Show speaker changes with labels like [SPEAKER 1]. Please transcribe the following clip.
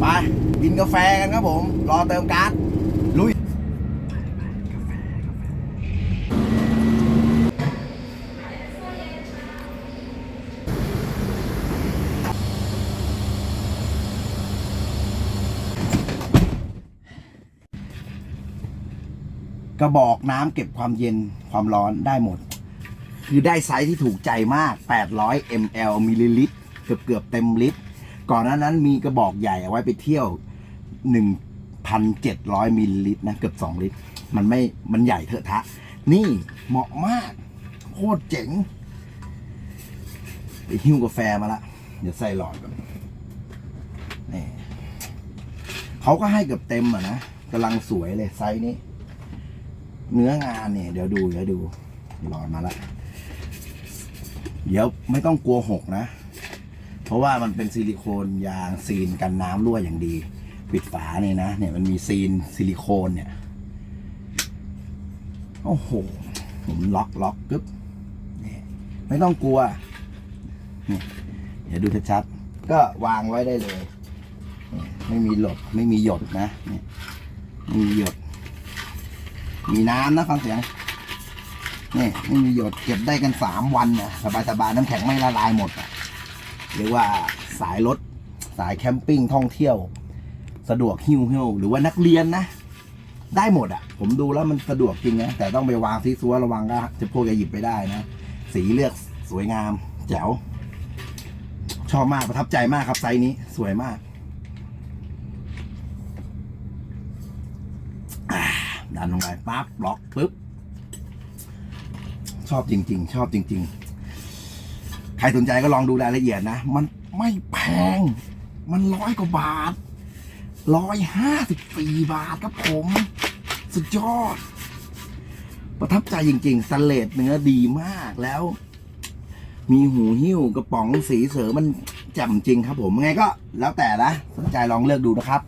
[SPEAKER 1] ไปกินกาแฟกันครับผม รอเติมก๊าซลุยกระบอกน้ำเก็บความเย็นความร้อนได้หมด คือได้ไซส์ที่ถูกใจมาก 800 ml มิลลิลิตร เกือบเกือบเต็มลิตร ก่อนหน้านั้นมีกระบอกใหญ่เอาไว้ไปเที่ยว 1,700มิลลิลิตรนะเกือบ 2 ลิตร มันไม่มันใหญ่เถอะทะ นี่เหมาะมาก โคตรเจ๋ง ไปหิ้วกาแฟมาละ เดี๋ยวใส่หลอดก่อนนี่เขาก็ให้เกือบเต็มอะนะกำลังสวยเลยไซส์นี้ เนื้องานเนี่ย เดี๋ยวดูเดี๋ยวดูหลอดมาละเดี๋ยวไม่ต้องกลัวหกนะ เพราะว่ามันเป็นซิลิโคนยางซีนกันน้ำรั่วอย่างดี ปิดฝาเนี่ยนะ เนี่ยมันมีซีนซิลิโคนเนี่ย โอ้โห ผมล็อกล็อกปึ๊บนี่ไม่ต้องกลัวนี่เดี๋ยวดูชัดๆก็วางไว้ได้เลยนี่ไม่มีหลดไม่มีหยดนะนี่ไม่มีหยด มีน้ำนะฟังเสียง นี่ไม่มีหยดเก็บได้กันสามวันนะสบายๆน้ำแข็งไม่ละลายหมดอะ เรียกว่าสายรถสายแคมปิ้งท่องเที่ยว สะดวกหิ้วหิ้วหรือว่านักเรียนนะ ได้หมดอะผมดูแล้วมันสะดวกจริงนะแต่ต้องไปวางซีซัวระวังก็จะพวกจะหยิบไปได้นะ สีเลือกสวยงาม แจ๋ว ชอบมากประทับใจมากครับไซส์นี้สวยมากดันลงไปปั๊บล็อกปุ๊บชอบจริง ๆ ชอบจริง ๆ ใครสนใจก็ลองดูรายละเอียดนะ มันไม่แพง มันร้อยกว่าบาทร้อยห้าสิบสี่บาทครับผม สุดยอด ประทับใจจริงๆสเลดเนื้อดีมากแล้ว มีหูหิ้วกระป๋องสีเสือมันแจ่มจริงครับผมยังไงก็แล้วแต่นะ สนใจลองเลือกดูนะครับ